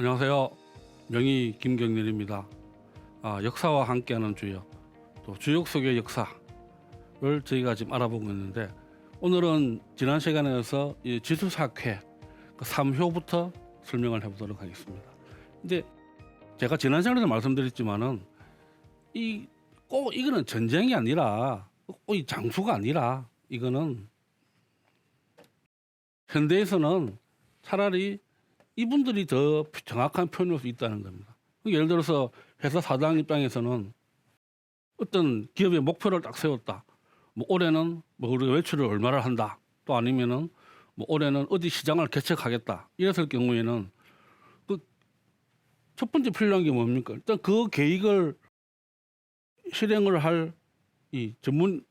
안녕하세요. 명의 김경렬입니다. 아, 역사와 함께하는 주역, 또 주역 속의 역사를 저희가 지금 알아보고 있는데 오늘은 지난 시간에서 이 지수사회 그 3효부터 설명을 해보도록 하겠습니다. 근데 제가 지난 시간에도 말씀드렸지만은 이 꼭 이거는 전쟁이 아니라 꼭 이 장수가 아니라 이거는 현대에서는 차라리 이분들이 더 정확한 표현일 수 있다는 겁니다. 예를 들어서 회사 사장 입장에서는 어떤 기업의 목표를 딱 세웠다. 뭐 올해는 뭐 우리가 외출을 얼마를 한다. 또 아니면은 뭐 올해는 어디 시장을 개척하겠다. 이랬을 경우에는 그 첫 번째 필요한 게 뭡니까? 일단 그 계획을 실행을 할 이 전문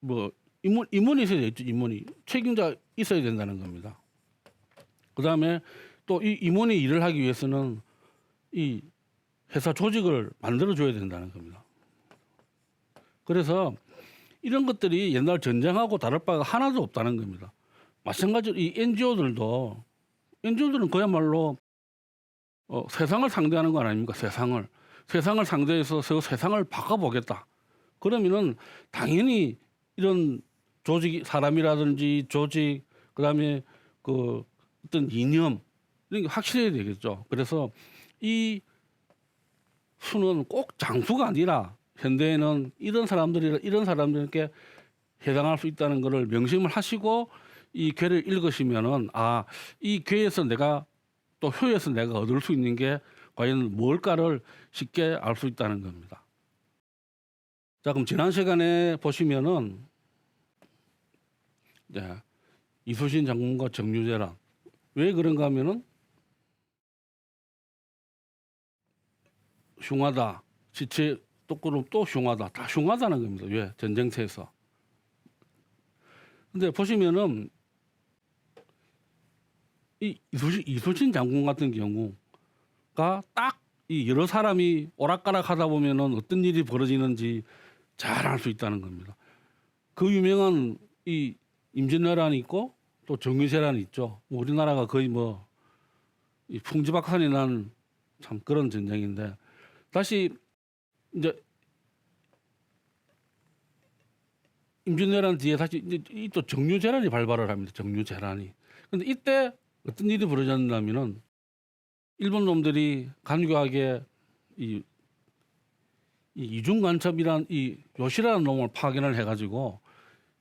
뭐 임원 임원이 있어야 되죠. 임원이 책임자 있어야 된다는 겁니다. 그 다음에 또 이 임원이 일을 하기 위해서는 이 회사 조직을 만들어 줘야 된다는 겁니다. 그래서 이런 것들이 옛날 전쟁하고 다를 바가 하나도 없다는 겁니다. 마찬가지로 이 NGO들도 NGO들은 그야말로 어, 세상을 상대하는 거 아닙니까? 세상을 세상을 상대해서 저 세상을 바꿔보겠다. 그러면은 당연히 이런 조직 사람이라든지 조직 그다음에 그 어떤 이념 이런 게 확실해야 되겠죠. 그래서 이 수는 꼭 장수가 아니라 현대에는 이런 사람들이 이런 사람들에게 해당할 수 있다는 것을 명심을 하시고 이 괴를 읽으시면은 아 이 괴에서 내가 또 효에서 내가 얻을 수 있는 게 과연 뭘까를 쉽게 알 수 있다는 겁니다. 자 그럼 지난 시간에 보시면은 네, 이수신 장군과 정유재란 왜 그런가 하면은 흉하다. 지체 똑그럼 또 흉하다. 다 흉하다는 겁니다. 왜? 전쟁터에서. 근데 보시면은 이 이수신, 이수신 장군 같은 경우가 딱 이 여러 사람이 오락가락 하다 보면은 어떤 일이 벌어지는지 잘 알 수 있다는 겁니다. 그 유명한 이 임진왜란이 있고 또 정유세란이 있죠. 뭐 우리나라가 거의 뭐 이 풍지박산이 난 참 그런 전쟁인데 다시 이제 임진왜란 뒤에 다시 이제 이또 정유재란이 발발을 합니다. 정유재란이. 근데 이때 어떤 일이 벌어졌냐면은 일본 놈들이 간교하게 이, 이 이중간첩이란 이 요시라는 놈을 파견을 해가지고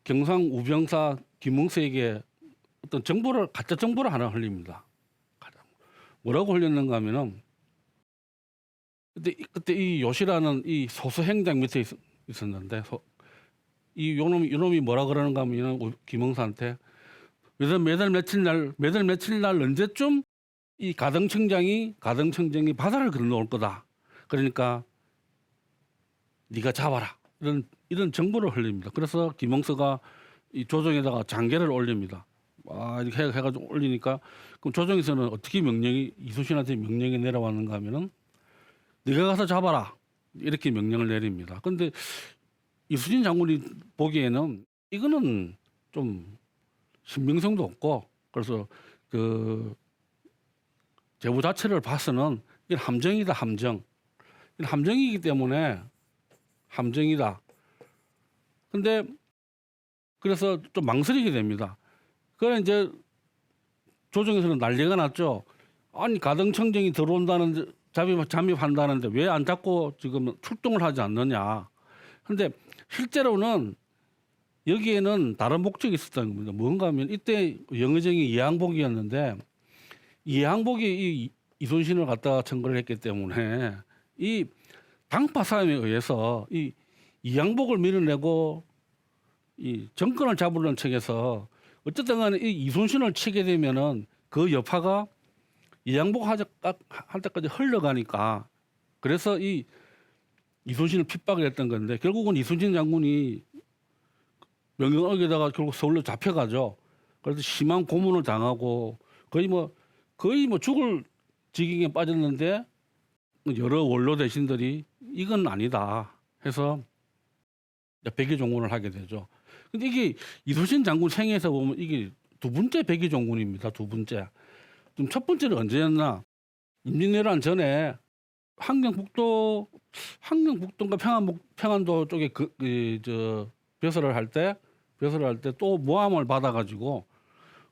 경상 우병사 김웅세에게 어떤 정보를 가짜 정보를 하나 흘립니다. 뭐라고 흘렸는가 하면은 그때 이- 그때 이 요시라는 이 소수 행장 밑에 있, 있었는데 소, 이 요놈이 요놈이 뭐라 그러는가 하면은 우- 김웅사한테 매달 매달 며칠 날 매달 며칠 날 언제쯤 이 가등청장이 가등청장이 바다를 건너올 거다. 그러니까 네가 잡아라 이런 이런 정보를 흘립니다. 그래서 김홍서가 이 조정에다가 장계를 올립니다. 아 이렇게 해- 해가지고 올리니까 그럼 조정에서는 어떻게 명령이 이수신한테 명령이 내려왔는가 하면은 네가 가서 잡아라 이렇게 명령을 내립니다. 근데 이수진 장군이 보기에는 이거는 좀 신빙성도 없고 그래서 그 제보 자체를 봐서는 이건 함정이다 함정. 이건 함정이기 때문에 함정이다. 근데 그래서 좀 망설이게 됩니다. 그래 이제 조정에서는 난리가 났죠. 아니 가등청정이 들어온다는 잠입 잠입한다는데 왜 안 잡고 지금 출동을 하지 않느냐. 근데 실제로는 여기에는 다른 목적이 있었다는 겁니다. 뭔가 하면 이때 영의정이 이항복이었는데 이항복이 이 이순신을 갖다가 청구를 했기 때문에 이 당파 싸움에 의해서 이 이항복을 밀어내고 이 정권을 잡으려는 척에서 어쨌든 간에 이 이순신을 치게 되면은 그 여파가 이양복 할 때까지 흘러가니까 그래서 이 이순신을 핍박을 했던 건데 결국은 이순신 장군이 명령 어기다가 결국 서울로 잡혀가죠. 그래서 심한 고문을 당하고 거의 뭐 거의 뭐 죽을 지경에 빠졌는데 여러 원로 대신들이 이건 아니다 해서 백의 종군을 하게 되죠. 근데 이게 이순신 장군 생애에서 보면 이게 두 번째 백의 종군입니다. 두 번째. 좀 첫 번째는 언제였나? 임진왜란 전에 한경북도 한경북도인가 평안북 평안도 쪽에 그저 배설을 할때 배설을 할 때 또 모함을 받아가지고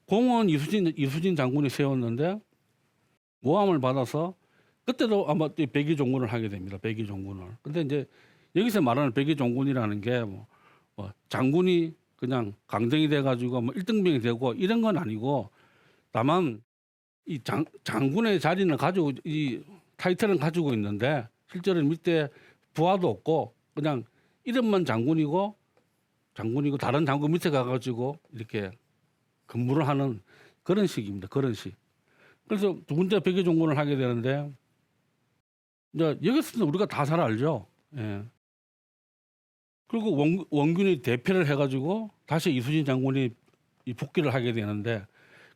공원 이수진 이수진 장군이 세웠는데 모함을 받아서 그때도 아마 이 백의 종군을 하게 됩니다. 백의 종군을. 근데 이제 여기서 말하는 백의 종군이라는 게 뭐, 뭐 장군이 그냥 강등이 돼가지고 뭐 1등병이 되고 이런 건 아니고 다만 이 장, 장군의 자리는 가지고 이 타이틀은 가지고 있는데 실제로 밑에 부하도 없고 그냥 이름만 장군이고 장군이고 다른 장군 밑에 가가지고 이렇게 근무를 하는 그런 식입니다. 그런 식. 그래서 두 번째 백의 종군을 하게 되는데 이제 여기서는 우리가 다 잘 알죠. 예. 그리고 원, 원균이 대패를 해가지고 다시 이수진 장군이 이 복귀를 하게 되는데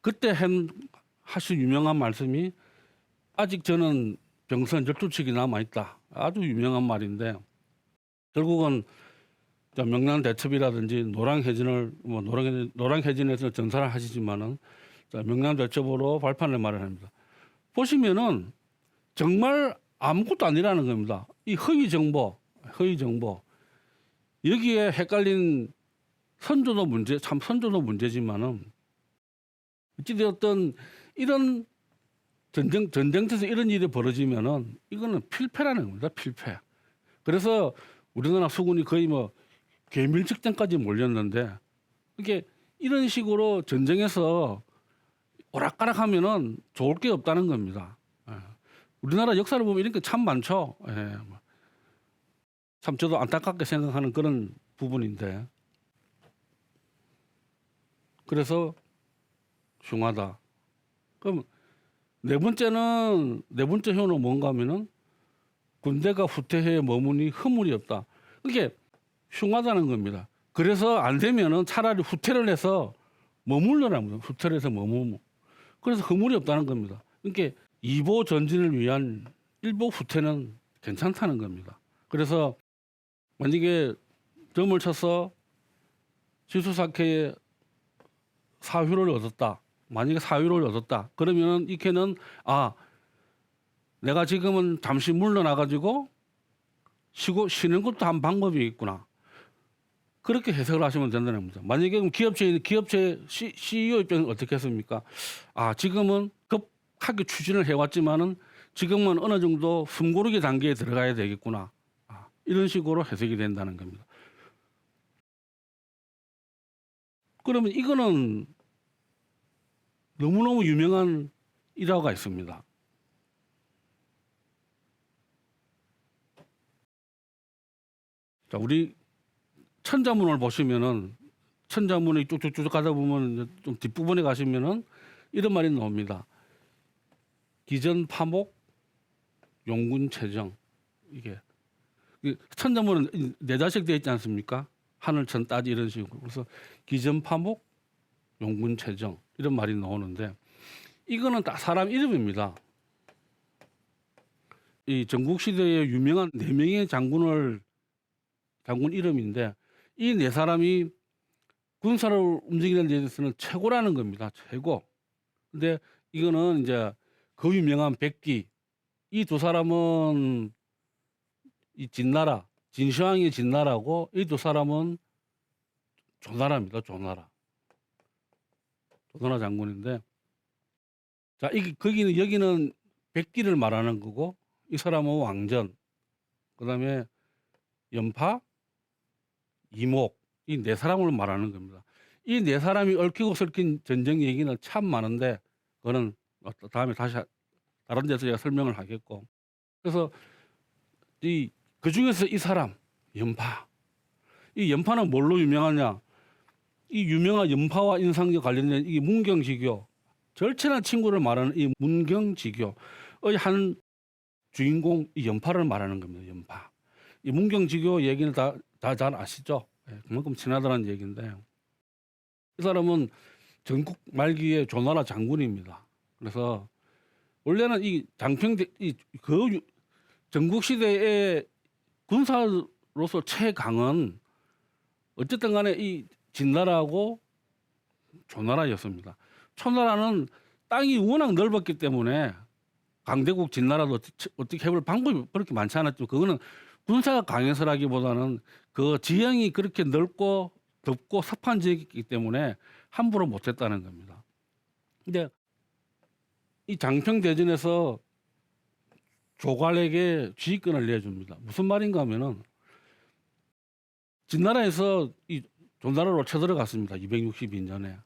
그때 한 하신 유명한 말씀이 아직 저는 병선 열두칙이 남아 있다. 아주 유명한 말인데 결국은 저 명랑 대첩이라든지 노랑 해진을 뭐 노랑 노랑 해진에서 전사를 하시지만은 자, 명랑 대첩으로 발판을 마련합니다. 보시면은 정말 아무것도 아니라는 겁니다. 이 허위 정보, 허위 정보 여기에 헷갈린 선조도 문제, 참 선조도 문제지만은 어찌되었든 이런 전쟁 전쟁터에서 이런 일이 벌어지면은 이거는 필패라는 겁니다. 필패. 그래서 우리나라 수군이 거의 뭐 괴밀 직전까지 몰렸는데 이게 이런 식으로 전쟁에서 오락가락 하면은 좋을 게 없다는 겁니다. 예. 우리나라 역사를 보면 이런 게 참 많죠. 예. 뭐. 참 저도 안타깝게 생각하는 그런 부분인데 그래서 흉하다. 그럼 네 번째는 네 번째 효는 뭔가 하면은 군대가 후퇴해 머무니 허물이 없다. 이게 흉하다는 겁니다. 그래서 안 되면은 차라리 후퇴를 해서 머물러라는 거죠. 후퇴를 해서 머무르. 그래서 허물이 없다는 겁니다. 그러니까 이보 전진을 위한 일보 후퇴는 괜찮다는 겁니다. 그래서 만약에 점을 쳐서 지수사케의 사휴를 얻었다. 만약에 사유를 얻었다. 그러면은 이 캐는 아 내가 지금은 잠시 물러나 가지고 쉬고 쉬는 것도 한 방법이 있구나. 그렇게 해석을 하시면 된다는 겁니다. 만약에 그럼 기업체에 기업체 CEO 입장은 어떻게 했습니까? 아 지금은 급하게 추진을 해왔지만은 지금은 어느 정도 숨고르기 단계에 들어가야 되겠구나. 아, 이런 식으로 해석이 된다는 겁니다. 그러면 이거는 너무너무 유명한 일화가 있습니다. 자, 우리 천자문을 보시면은 천자문이 쭉쭉쭉 가다 보면 좀 뒷부분에 가시면은 이런 말이 나옵니다. 기전 파목 용군 체정 이게 이 천자문은 네 자씩 되어 있지 않습니까? 하늘 천 따지 이런 식으로 그래서 기전 파목 용군 체정 이런 말이 나오는데 이거는 다 사람 이름입니다. 이 전국 시대의 유명한 네 명의 장군을 장군 이름인데 이 네 사람이 군사를 움직이는 데 있어서는 최고라는 겁니다. 최고. 근데 이거는 이제 그 유명한 백기 이 두 사람은 이 진나라 진시황의 진나라고 이 두 사람은 조나라입니다. 조나라. 조선화 장군인데 자 이게 거기는 여기는 백기를 말하는 거고 이 사람은 왕전 그다음에 연파 이목 이 네 사람을 말하는 겁니다. 이 네 사람이 얽히고 설킨 전쟁 얘기는 참 많은데 그거는 다음에 다시 다른 데서 제가 설명을 하겠고 그래서 이 그 중에서 이 사람 연파 이 연파는 뭘로 유명하냐 이 유명한 연파와 인상과 관련된 이 문경지교 절친한 친구를 말하는 이 문경지교의 한 주인공 이 연파를 말하는 겁니다. 연파. 이 문경지교 얘기는 다 다 잘 아시죠? 예, 그만큼 친하다는 얘기인데 이 사람은 전국 말기에 조나라 장군입니다. 그래서 원래는 이 장평 이그 전국 시대의 군사로서 최강은 어쨌든 간에 이 진나라하고 조나라였습니다. 초나라는 땅이 워낙 넓었기 때문에 강대국 진나라도 어떻게, 해볼 방법이 그렇게 많지 않았죠. 그거는 군사가 강해서라기보다는 그 지형이 그렇게 넓고 덥고 습한 지역이기 때문에 함부로 못했다는 겁니다. 근데 이 장평 대전에서 조갈에게 지휘권을 내줍니다. 무슨 말인가 하면은 진나라에서 이 조나라로 쳐들어갔습니다. 262년에.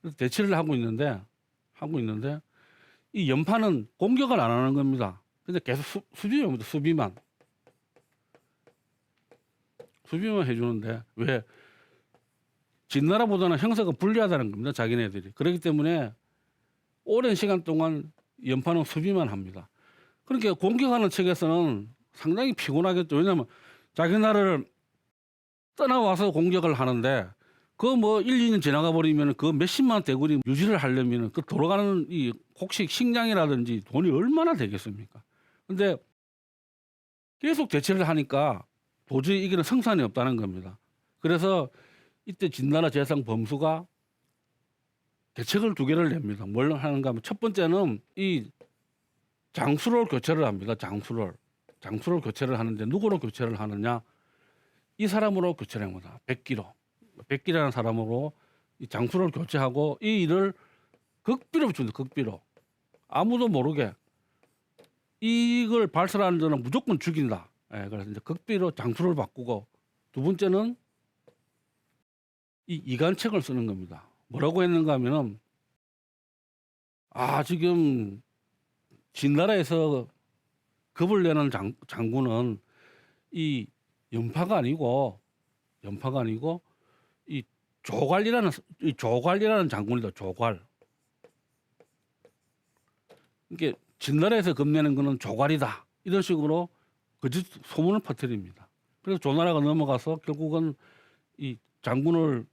그래서 대치를 하고 있는데 하고 있는데 이 연파는 공격을 안 하는 겁니다. 근데 계속 수, 수비만 수비만 수비만 해주는데 왜 진나라보다는 형사가 불리하다는 겁니다. 자기네들이 그렇기 때문에 오랜 시간 동안 연파는 수비만 합니다. 그러니까 공격하는 측에서는 상당히 피곤하겠죠. 왜냐하면 자기 나라를 떠나와서 공격을 하는데 그 뭐 1, 2년 지나가 버리면 그 몇십만 대군이 유지를 하려면 그 돌아가는 이 혹시 식량이라든지 돈이 얼마나 되겠습니까? 근데 계속 대치를 하니까 도저히 이기는 성산이 없다는 겁니다. 그래서 이때 진나라 재상 범수가 대책을 두 개를 냅니다. 뭘 하는가 하면 첫 번째는 이 장수를 교체를 합니다. 장수를. 장수를 교체를 하는데 누구로 교체를 하느냐? 이 사람으로 교체를 합니다. 백기로. 백기라는 사람으로 이 장수를 교체하고 이 일을 극비로 붙입니다. 극비로. 아무도 모르게 이걸 발설하는 자는 무조건 죽인다. 예, 그래서 이제 극비로 장수를 바꾸고 두 번째는 이 이간책을 쓰는 겁니다. 뭐라고 했는가 하면은 아 지금 진나라에서 겁을 내는 장, 장군은 이 연파가 아니고 연파가 아니고 이 조갈이라는 이 조갈이라는 장군이다 조갈. 이게 진나라에서 겁내는 거는 조갈이다 이런 식으로 거짓 소문을 퍼뜨립니다. 그래서 조나라가 넘어가서 결국은 이 장군을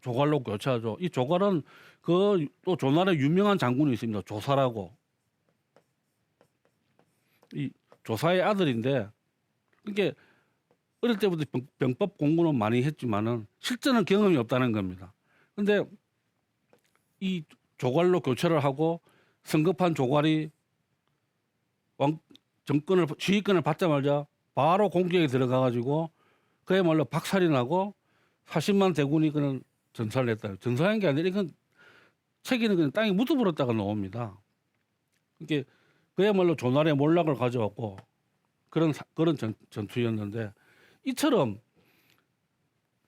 조갈로 교체하죠. 이 조갈은 그 또 조나라 유명한 장군이 있습니다. 조사라고. 이 조사의 아들인데 이게 어릴 때부터 병, 병법 공부는 많이 했지만은 실전은 경험이 없다는 겁니다. 근데 이 조갈로 교체를 하고 성급한 조갈이 왕 정권을 지휘권을 받자마자 바로 공격에 들어가 가지고 그야말로 박살이 나고 40만 대군이 그는 전사를 했다. 전사한 게 아니라 이건 책에는 그냥 땅에 묻어버렸다가 나옵니다. 이게 그야말로 조날의 몰락을 가져왔고 그런 사- 그런 전, 전투였는데 이처럼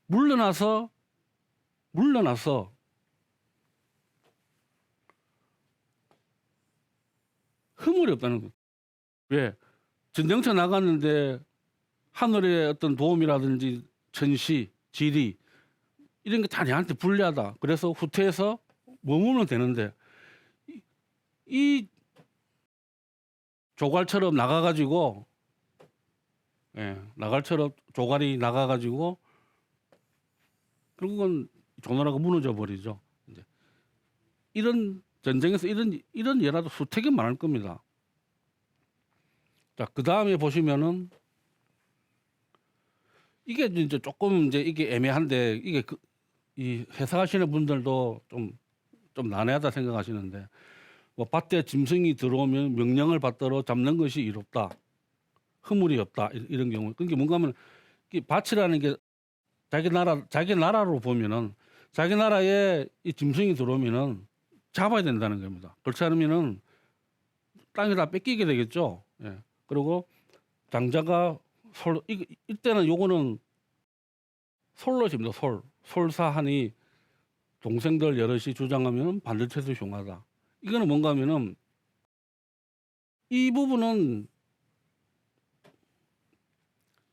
물러나서 물러나서 흐물이 없다는 거. 왜 전쟁터 나갔는데 하늘의 어떤 도움이라든지 천시, 지리 이런 게 다 내한테 불리하다. 그래서 후퇴해서 머무면 되는데 이, 이 조갈처럼 나가가지고 예, 나갈처럼 조갈이 나가가지고 결국은 조나라가 무너져 버리죠. 이제 이런 전쟁에서 이런 이런 예라도 수택이 많을 겁니다. 자, 그 다음에 보시면은 이게 이제 조금 이제 이게 애매한데 이게 그, 이 해석하시는 분들도 좀, 좀 난해하다 생각하시는데 뭐 밭에 짐승이 들어오면 명령을 받들어 잡는 것이 이롭다. 허물이 없다. 이- 이런 경우. 그게 뭔가 하면 이 밭이라는 게 자기 나라, 자기 나라로 보면은 자기 나라에 이 짐승이 들어오면은 잡아야 된다는 겁니다. 그렇지 않으면은 땅이 다 뺏기게 되겠죠. 예. 그리고 장자가 솔, 이, 이때는 요거는 솔로집니다. 솔. 솔사하니 동생들 여럿이 주장하면 반대체도 흉하다. 이거는 뭔가 하면은 이 부분은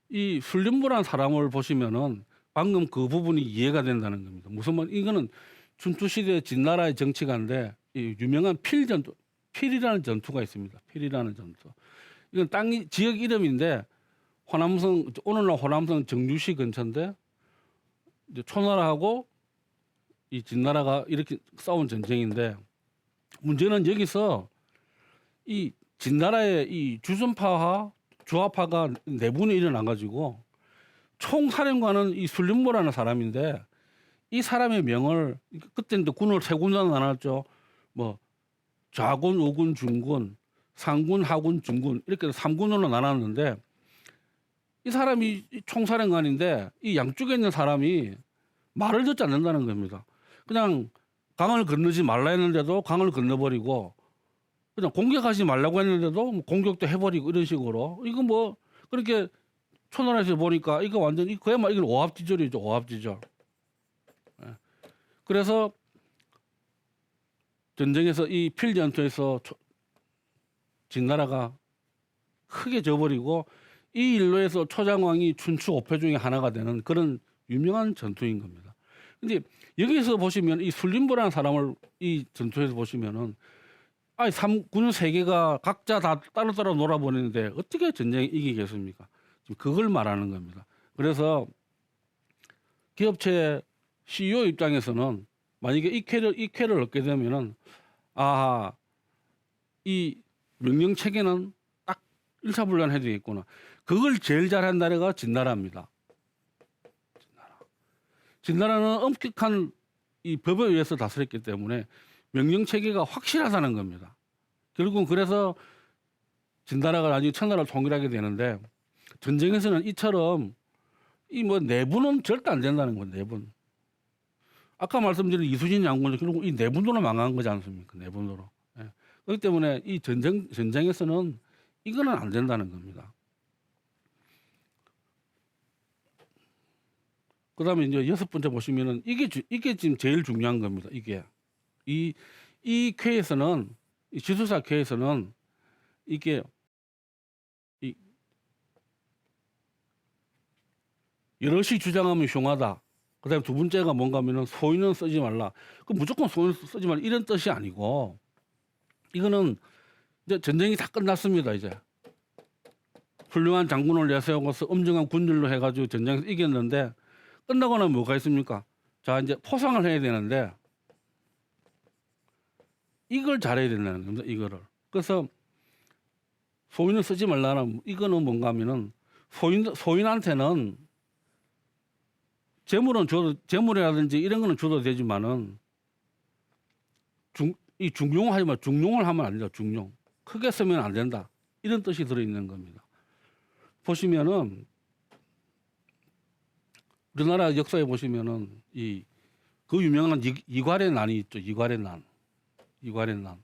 이 술림부란 사람을 보시면은 방금 그 부분이 이해가 된다는 겁니다. 무슨 말 이거는 춘추 시대 진나라의 정치가인데 이 유명한 필 전투 필이라는 전투가 있습니다. 필이라는 전투. 이건 땅이 지역 이름인데 호남성 오늘날 호남성 정유시 근처인데 이제 초나라하고 이 진나라가 이렇게 싸운 전쟁인데 문제는 여기서 이 진나라의 이 주전파와 주화파가 내분이 일어나 가지고 총사령관은 이 술림보라는 사람인데 이 사람의 명을 그때 이제 군을 세 군단 나눴죠. 뭐 좌군, 우군, 중군, 상군, 하군, 중군 이렇게 삼군으로 나눴는데 이 사람이 이 총사령관인데 이 양쪽에 있는 사람이 말을 듣지 않는다는 겁니다. 그냥 강을 건너지 말라 했는데도 강을 건너버리고 그냥 공격하지 말라고 했는데도 뭐 공격도 해버리고 이런 식으로 이거 뭐 그렇게 초단에서 보니까 이거 완전 히 그야말로 이건 오합지졸이죠 오합지졸. 예. 그래서 전쟁에서 이 필전투에서 초- 진나라가 크게 져버리고 이 일로에서 초장왕이 춘추 오패 중에 하나가 되는 그런 유명한 전투인 겁니다. 근데 여기서 보시면 이 술림보라는 사람을 이 전투에서 보시면은 아니 삼군 세 개가 각자 다 따로따로 놀아보내는데 어떻게 전쟁에 이기겠습니까? 지금 그걸 말하는 겁니다. 그래서 기업체 CEO 입장에서는 만약에 이 쾌를 이 쾌를 얻게 되면은 아하 이 명령 체계는 딱 일사불란해야 되겠구나. 그걸 제일 잘한 나라가 진나라입니다. 진나라. 진나라는 엄격한 이 법에 의해서 다스렸기 때문에 명령 체계가 확실하다는 겁니다. 결국은 그래서 진나라가 나중에 천나라를 통일하게 되는데 전쟁에서는 이처럼 이 뭐 내분은 절대 안 된다는 거예요. 내분. 아까 말씀드린 이수진 장군은 결국 이 내분으로 망한 거지 않습니까? 내분으로. 예. 그렇기 때문에 이 전쟁 전쟁에서는 이거는 안 된다는 겁니다. 그다음에 이제 여섯 번째 보시면은 이게 주- 이게 지금 제일 중요한 겁니다. 이게 이 이 쾌에서는 이 지수사 쾌에서는 이게 이 여럿이 주장하면 흉하다. 그다음에 두 번째가 뭔가면은 소인은 쓰지 말라. 그 무조건 소인 쓰지 말라 이런 뜻이 아니고 이거는 이제 전쟁이 다 끝났습니다. 이제 훌륭한 장군을 내세우고서 엄정한 군들로 해가지고 전쟁에서 이겼는데 끝나고 나면 뭐가 있습니까? 자 이제 포상을 해야 되는데 이걸 잘해야 된다는 겁니다. 이거를 그래서 소인을 쓰지 말라는 이거는 뭔가 하면은 소인 소인한테는 재물은 줘도 재물이라든지 이런 거는 줘도 되지만은 중 이 중용을 하지 마 중용을 하면 안 된다. 중용 크게 쓰면 안 된다. 이런 뜻이 들어 있는 겁니다. 보시면은 우리나라 역사에 보시면은 이 그 유명한 이, 이괄의 난이 있죠. 이괄의 난, 이괄의 난.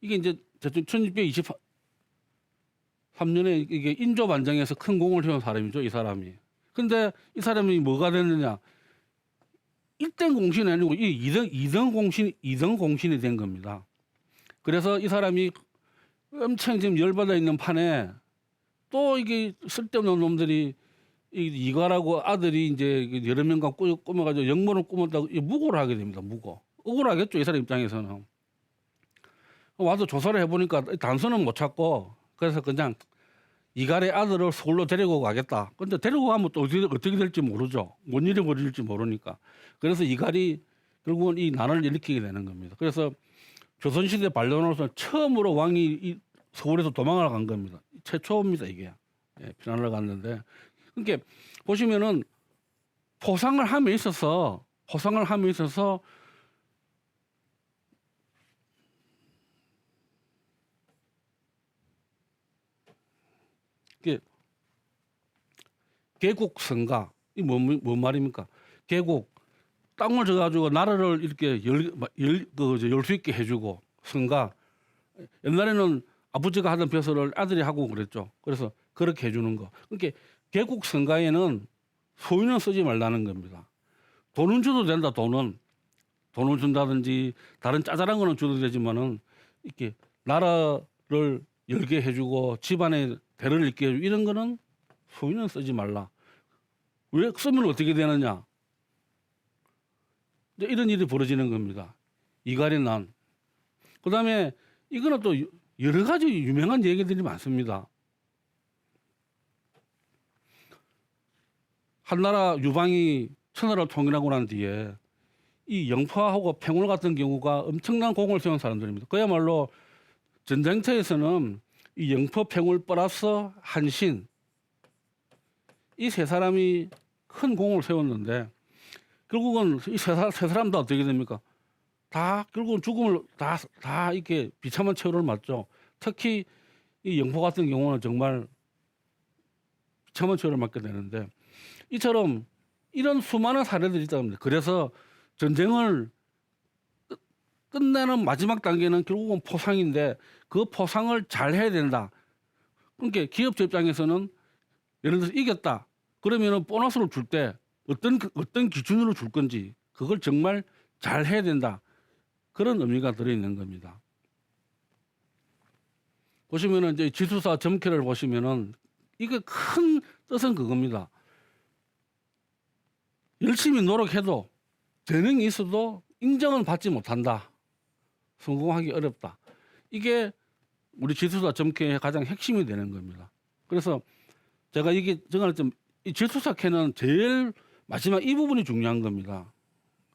이게 이제 1623년에 이게 인조 반정에서 큰 공을 세운 사람이죠. 이 사람이. 근데 이 사람이 뭐가 됐느냐? 1등 공신이 아니고 이 2등, 2등 공신, 2등 공신이 된 겁니다. 그래서 이 사람이 엄청 지금 열받아 있는 판에 또 이게 쓸데없는 놈들이 이 이가라고 아들이 이제 여러 명과 꾸며, 꾸며가지고 영모를 꾸몄다고 이 무고를 하게 됩니다. 무고. 억울하겠죠. 이 사람 입장에서는. 와서 조사를 해보니까 단서는 못 찾고 그래서 그냥 이갈의 아들을 서울로 데리고 가겠다. 근데 데리고 가면 또 어떻게, 어떻게 될지 모르죠. 뭔 일이 벌어질지 모르니까. 그래서 이갈이 결국은 이 난을 일으키게 되는 겁니다. 그래서 조선시대 반론으로서 처음으로 왕이 이 서울에서 도망을 간 겁니다. 최초입니다, 이게. 예, 피난을 갔는데. 그러니까 보시면은 포상을 함에 있어서 포상을 함에 있어서 이게 개국 성가 이뭔 뭔 말입니까? 개국 땅을 줘가지고 나라를 이렇게 열열그열수 있게 해주고 성가 옛날에는 아버지가 하던 벼슬을 아들이 하고 그랬죠. 그래서 그렇게 해주는 거. 그러니까 개국 성가에는 소유는 쓰지 말라는 겁니다. 돈은 줘도 된다. 돈은 돈을 준다든지 다른 짜잘한 거는 줘도 되지만은 이렇게 나라를 열게 해주고 집안에 대를 잇게 해주고 이런 거는 소유는 쓰지 말라. 왜 쓰면 어떻게 되느냐? 이런 일이 벌어지는 겁니다. 이갈이 난. 그 다음에 이거는 또 여러 가지 유명한 얘기들이 많습니다. 한나라 유방이 천하를 통일하고 난 뒤에 이 영파하고 팽울 같은 경우가 엄청난 공을 세운 사람들입니다. 그야말로 전쟁터에서는 이 영포 팽울 플러스 한신 이 세 사람이 큰 공을 세웠는데 결국은 이세 사람 다 어떻게 됩니까? 다 결국은 죽음을 다 다 이렇게 비참한 최후를 맞죠. 특히 이 영포 같은 경우는 정말 비참한 최후를 맞게 되는데 이처럼 이런 수많은 사례들이 있답니다. 그래서 전쟁을 끝- 끝내는 마지막 단계는 결국은 포상인데 그 포상을 잘 해야 된다. 그러니까 기업체 입장에서는 예를 들어서 이겼다. 그러면은 보너스를 줄 때 어떤 그- 어떤 기준으로 줄 건지 그걸 정말 잘 해야 된다. 그런 의미가 들어 있는 겁니다. 보시면은 이제 지수사 점괘를 보시면은 이게 큰 뜻은 그겁니다. 열심히 노력해도 재능이 있어도 인정을 받지 못한다. 성공하기 어렵다. 이게 우리 지수사 점괘의 가장 핵심이 되는 겁니다. 그래서 제가 이게 정할 때이 지수사 캐는 제일 마지막 이 부분이 중요한 겁니다.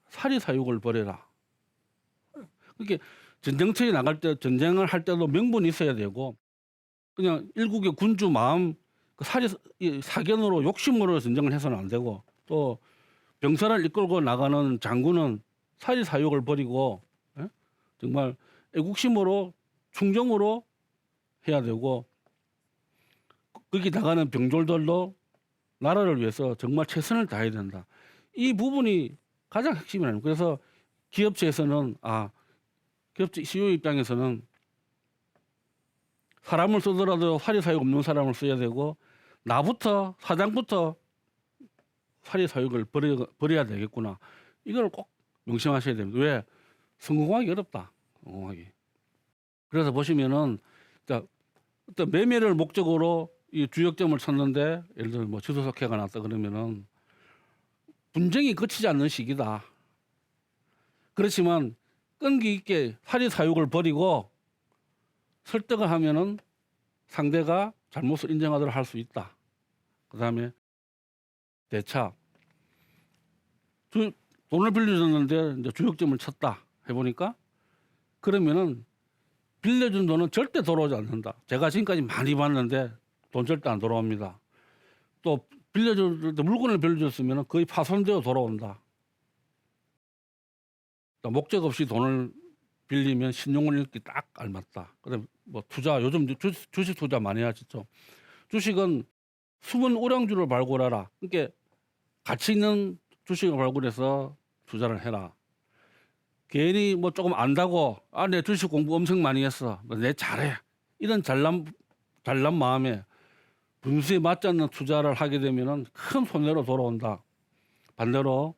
사리 사욕을 버려라. 그게 전쟁터에 나갈 때 전쟁을 할 때도 명분이 있어야 되고 그냥 일국의 군주 마음 그 사리 이 사견으로 욕심으로 전쟁을 해서는 안 되고 또 병사를 이끌고 나가는 장군은 사리 사욕을 버리고 예? 정말 애국심으로 충정으로 해야 되고 거기 나가는 병졸들도 나라를 위해서 정말 최선을 다해야 된다. 이 부분이 가장 핵심이라는. 그래서 기업체에서는 아 기업체 CEO 입장에서는 사람을 쓰더라도 사리 사욕 없는 사람을 써야 되고 나부터 사장부터 사리 사욕을 버려, 버려야 되겠구나. 이걸 꼭 명심하셔야 됩니다. 왜 성공하기 어렵다. 성공하기. 그래서 보시면은 자, 어떤 매매를 목적으로 이 주역점을 찾는데 예를 들어 뭐 지소석회가 났다 그러면은 분쟁이 거치지 않는 시기다. 그렇지만 끈기 있게 사리 사욕을 버리고 설득을 하면은 상대가 잘못을 인정하도록 할 수 있다. 그 다음에 대차 주, 돈을 빌려줬는데 이제 주역점을 쳤다 해보니까 그러면은 빌려준 돈은 절대 돌아오지 않는다. 제가 지금까지 많이 봤는데 돈 절대 안 돌아옵니다. 또 빌려줄 때 물건을 빌려줬으면 거의 파손되어 돌아온다. 또 목적 없이 돈을 빌리면 신용을 잃기 딱 알맞다. 그다음 뭐 투자 요즘 주, 주식 투자 많이 하시죠. 주식은 숨은 우량주를 발굴하라. 그러니까 가치 있는 주식을 발굴해서 투자를 해라. 괜히 뭐 조금 안다고 아 내 주식 공부 엄청 많이 했어. 내 잘해. 이런 잘난 잘난 마음에 분수에 맞지 않는 투자를 하게 되면은 큰 손해로 돌아온다. 반대로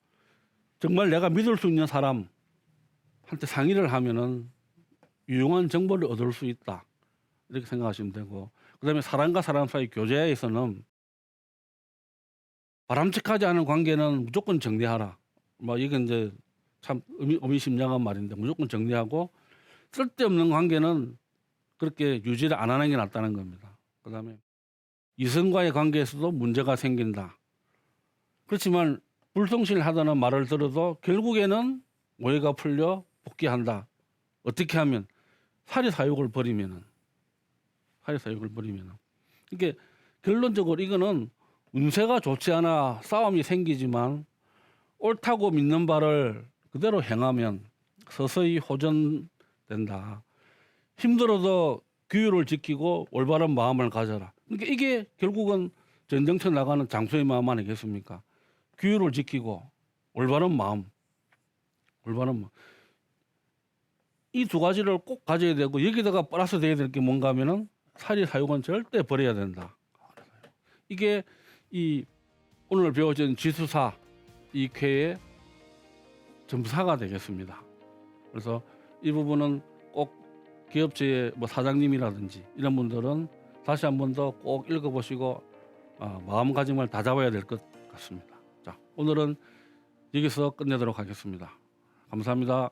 정말 내가 믿을 수 있는 사람한테 상의를 하면은 유용한 정보를 얻을 수 있다. 이렇게 생각하시면 되고 그다음에 사람과 사람 사이 교제에서는 바람직하지 않은 관계는 무조건 정리하라. 뭐 이건 이제 참 의미, 의미심장한 말인데 무조건 정리하고 쓸데없는 관계는 그렇게 유지를 안 하는 게 낫다는 겁니다. 그다음에 이성과의 관계에서도 문제가 생긴다. 그렇지만 불성실하다는 말을 들어도 결국에는 오해가 풀려 복귀한다. 어떻게 하면 사리 사욕을 버리면은 사리 사욕을 버리면은 이게 결론적으로 이거는 운세가 좋지 않아 싸움이 생기지만 옳다고 믿는 바를 그대로 행하면 서서히 호전된다. 힘들어도 규율을 지키고 올바른 마음을 가져라. 그러니까 이게 결국은 전쟁터 나가는 장소의 마음 아니겠습니까? 규율을 지키고 올바른 마음, 올바른 마음. 이 두 가지를 꼭 가져야 되고 여기다가 플러스 돼야 될 게 뭔가 하면은 사리 사욕은 절대 버려야 된다. 이게 이 오늘 배워진 지수사 이 쾌의 점사가 되겠습니다. 그래서 이 부분은 꼭 기업체의 뭐 사장님이라든지 이런 분들은 다시 한 번 더 꼭 읽어보시고 어, 마음가짐을 다잡아야 될 것 같습니다. 자, 오늘은 여기서 끝내도록 하겠습니다. 감사합니다.